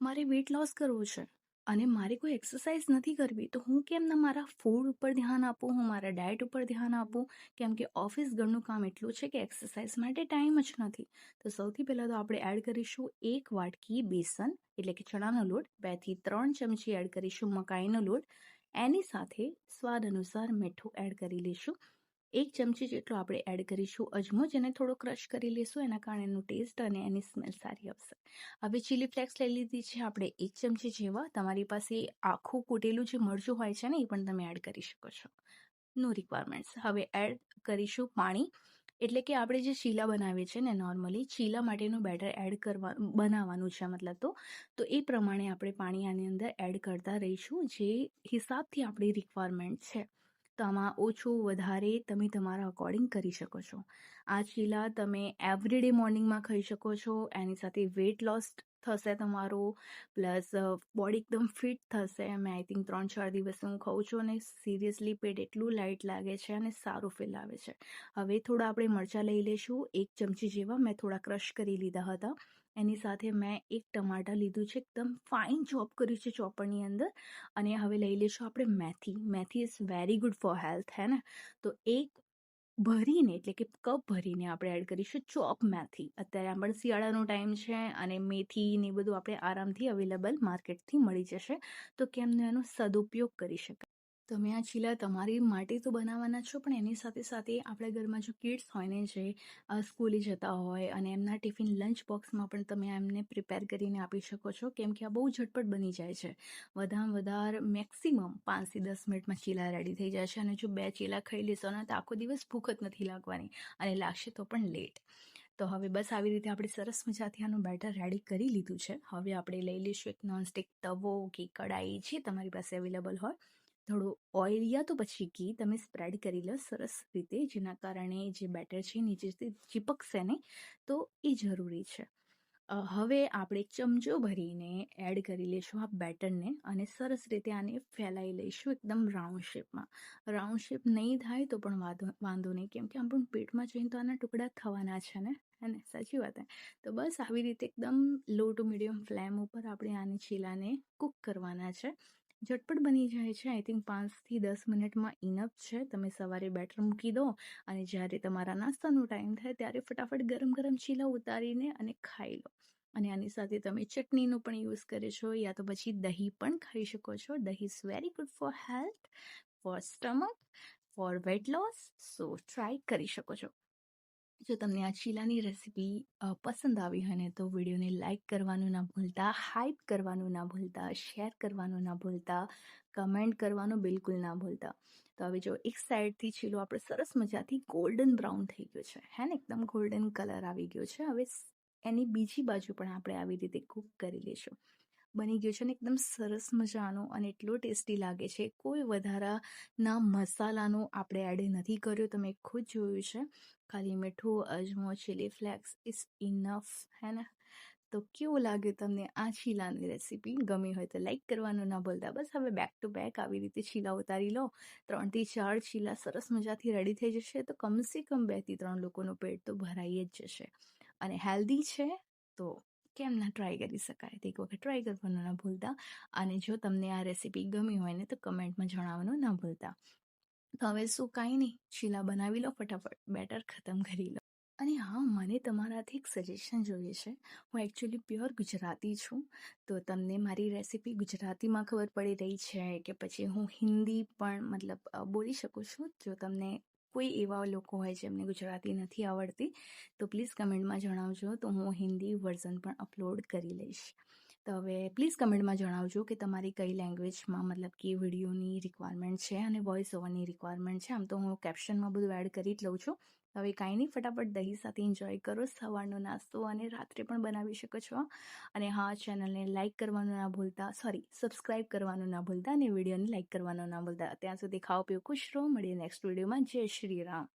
મારે weight loss કરવું છે અને મારે કોઈ એક્સરસાઇઝ નથી કરવી, તો હું કેમ ના મારા ફૂડ ઉપર ધ્યાન આપું? હું મારા ડાયટ ઉપર ધ્યાન આપું? કેમ કે ઓફિસ ઘરનું કામ એટલું છે કે એક્સરસાઇઝ માટે ટાઈમ જ નથી. તો સૌથી પહેલાં તો આપણે એડ કરીશું એક વાટકી બેસન, એટલે કે ચણાનો લોટ બેથી ત્રણ ચમચી એડ કરીશું મકાઈનો લોટ. એની સાથે સ્વાદ અનુસાર મીઠું એડ કરી લઈશું. એક ચમચી જેટલો આપણે એડ કરીશું અજમો, જેને થોડો ક્રશ કરી લઈશું એના કારણે એનું ટેસ્ટ અને એની સ્મેલ સારી આવશે. હવે ચીલી ફ્લેક્સ લઈ લીધી છે આપણે એક ચમચી જેવા. તમારી પાસે આખું કૂટેલું જે મરચું હોય છે ને, એ પણ તમે એડ કરી શકો છો. નો રિક્વાયરમેન્ટ્સ હવે એડ કરીશું પાણી. એટલે કે આપણે જે ચીલા બનાવીએ છીએ ને નોર્મલી ચીલા માટેનું બેટર એડ કરવા, બનાવવાનું છે મતલબ તો. તો એ પ્રમાણે આપણે પાણી આની અંદર એડ કરતા રહીશું, જે હિસાબથી આપણી રિક્વાયરમેન્ટ છે. તો આમાં ઓછું વધારે તમે તમારા અકોર્ડિંગ કરી શકો છો. આ ચીલા તમે એવરીડે મોર્નિંગમાં ખાઈ શકો છો. એની સાથે વેટ લોસ થશે તમારો, પ્લસ બોડી એકદમ ફિટ થશે. મેં આઈ થિંક ત્રણ ચાર દિવસ હું ખાઉં છું અને સિરિયસલી પેટ એટલું લાઇટ લાગે છે અને સારું ફીલ આવે છે. હવે થોડા આપણે મરચાં લઈ લઈશું. એક ચમચી જેવા મેં થોડા ક્રશ કરી લીધા હતા. એની સાથે મેં એક ટમાટા લીધું છે. એકદમ ફાઇન ચોપ કર્યું છે ચોપરની અંદર. અને હવે લઈ લઈશું આપણે મેથી. Methi is very good for health, હે ને? તો એક ભરીને, એટલે કે કપ ભરીને આપણે એડ કરીશું ચોપ મેથી. અત્યારે આંબળ શિયાળાનો ટાઈમ છે અને મેથી ને બધું આપણે આરામથી અવેલેબલ માર્કેટથી મળી જશે. તો કેમ એનો સદુપયોગ કરી શકાય. તમે આ ચીલા તમારી માટે તો બનાવવાના છો, પણ એની સાથે સાથે આપણા ઘરમાં જો કિડ્સ હોય ને જે સ્કૂલે જતા હોય અને એમના ટિફિન લંચ બોક્સમાં પણ તમે એમને પ્રિપેર કરીને આપી શકો છો, કેમ કે આ બહુ ઝટપટ બની જાય છે. વધારે વધારે મેક્સિમમ પાંચથી દસ મિનિટમાં ચીલા રેડી થઈ જાય છે અને જો બે ચીલા ખાઈ લેશો ને તો આખો દિવસ ભૂખ જ નથી લાગવાની અને લાગશે તો પણ લેટ તો હવે બસ આવી રીતે આપણે સરસ મજાથી આનું બેટર રેડી કરી લીધું છે. હવે આપણે લઈ લઈશું એક નોનસ્ટિક તવો કે કડાઈ જે તમારી પાસે અવેલેબલ હોય. થોડું ઓઇલ યા તો પછી ઘી તમે સ્પ્રેડ કરી લો સરસ રીતે, જેના કારણે જે બેટર છે નીચેથી ચીપકશે નહીં તો એ જરૂરી છે. હવે આપણે ચમચો ભરીને એડ કરી લઈશું આ બેટરને અને સરસ રીતે આને ફેલાઈ લઈશું એકદમ રાઉન્ડ શેપમાં. રાઉન્ડ શેપ નહીં થાય તો પણ વાંધો વાંધો નહીં, કેમ કે આપણું પેટમાં જઈને તો આના ટુકડા થવાના છે ને, હે સાચી વાત હે. તો બસ આવી રીતે એકદમ લો ટુ મીડિયમ ફ્લેમ ઉપર આપણે આની ચીલાને કૂક કરવાના છે. ઝટપટ બની જાય છે. આઈ થિંક પાંચથી દસ મિનિટમાં ઇનફ છે. તમે સવારે બેટર મૂકી દો અને જ્યારે તમારા નાસ્તાનો ટાઈમ થાય ત્યારે ફટાફટ ગરમ ગરમ ચીલા ઉતારીને અને ખાઈ લો. અને આની સાથે તમે ચટણીનો પણ યુઝ કરે છો યા તો પછી દહીં પણ ખાઈ શકો છો. Dahi is very good for health for stomach for weight loss so try કરી શકો છો. જો તમને આ ચીલાની રેસીપી પસંદ આવી હોય ને તો વિડીયોને લાઇક કરવાનું ના ભૂલતા હાઇપ કરવાનું ના ભૂલતા, શેર કરવાનું ના ભૂલતા, કમેન્ટ કરવાનું બિલકુલ ના ભૂલતા. તો હવે જો એક સાઈડથી ચીલો આપણે સરસ મજાથી ગોલ્ડન બ્રાઉન થઈ ગયો છે. હે ને? એકદમ ગોલ્ડન કલર આવી ગયો છે. હવે એની બીજી બાજુ પણ આપણે આવી રીતે કૂક કરી લઈશું. બની ગયો છે ને એકદમ સરસ મજાનો અને એટલો ટેસ્ટી લાગે છે. કોઈ વધારાના મસાલાનો આપણે એડ નથી કર્યો. તમે ખુદ જોયું છે. ખાલી મીઠું, અજમો ચીલી ફ્લેક્સ ઇઝ ઇનફ હે ને? તો કેવું લાગ્યું તમને આ છીલાની રેસીપી ગમી હોય તો લાઈક કરવાનું, ના ભૂલતા. બસ હવે બેક ટુ બેક આવી રીતે છીલા ઉતારી લો. ત્રણથી ચાર છીલા સરસ મજાથી રેડી થઈ જશે. તો કમસે કમ બેથી ત્રણ લોકોનું પેટ તો ભરાઈ જ જશે. અને હેલ્ધી છે તો કેમ ના ટ્રાય કરી શકાય? તો એક વખત ટ્રાય કરવાનું ના ભૂલતા. અને જો તમને આ રેસીપી ગમી હોય ને, તો કમેન્ટમાં જણાવવાનું ના ભૂલતા. તો હવે શું કાંઈ નહીં. ચીલા બનાવી લો ફટાફટ. બેટર ખતમ કરી લો. અને હા, મને તમારાથી એક સજેશન જોઈએ છે. હું એકચ્યુઅલી પ્યોર ગુજરાતી છું. તો તમને મારી રેસીપી ગુજરાતીમાં ખબર પડી રહી છે કે પછી હું હિન્દી પણ મતલબ બોલી શકું છું. જો તમને કોઈ એવા લોકો હોય જેમને ગુજરાતી નથી આવડતી, તો પ્લીઝ કમેન્ટમાં જણાવજો. તો હું હિન્દી વર્ઝન પણ અપલોડ કરી લઈશ. તો હવે પ્લીઝ કમેન્ટમાં જણાવજો કે તમારી કઈ લેંગ્વેજમાં મતલબ કે વિડીયોની રિક્વાયરમેન્ટ છે અને વોઇસ ઓવરની રિક્વાયરમેન્ટ છે. આમ તો હું કેપ્શનમાં બધું એડ કરી જ લઉં છું. હવે કાંઈ નહીં, ફટાફટ દહીં સાથે એન્જોય કરો. સવારનો નાસ્તો અને રાત્રે પણ બનાવી શકો છો. અને હા ચેનલને લાઇક કરવાનું ના ભૂલતા સોરી સબસ્ક્રાઇબ કરવાનું ના ભૂલતા અને વિડીયોને લાઇક કરવાનું ના ભૂલતા. ત્યાં સુધી ખાઓ, પીઓ, ખુશ રહો. મળીએ નેક્સ્ટ વિડીયોમાં જય શ્રી રામ.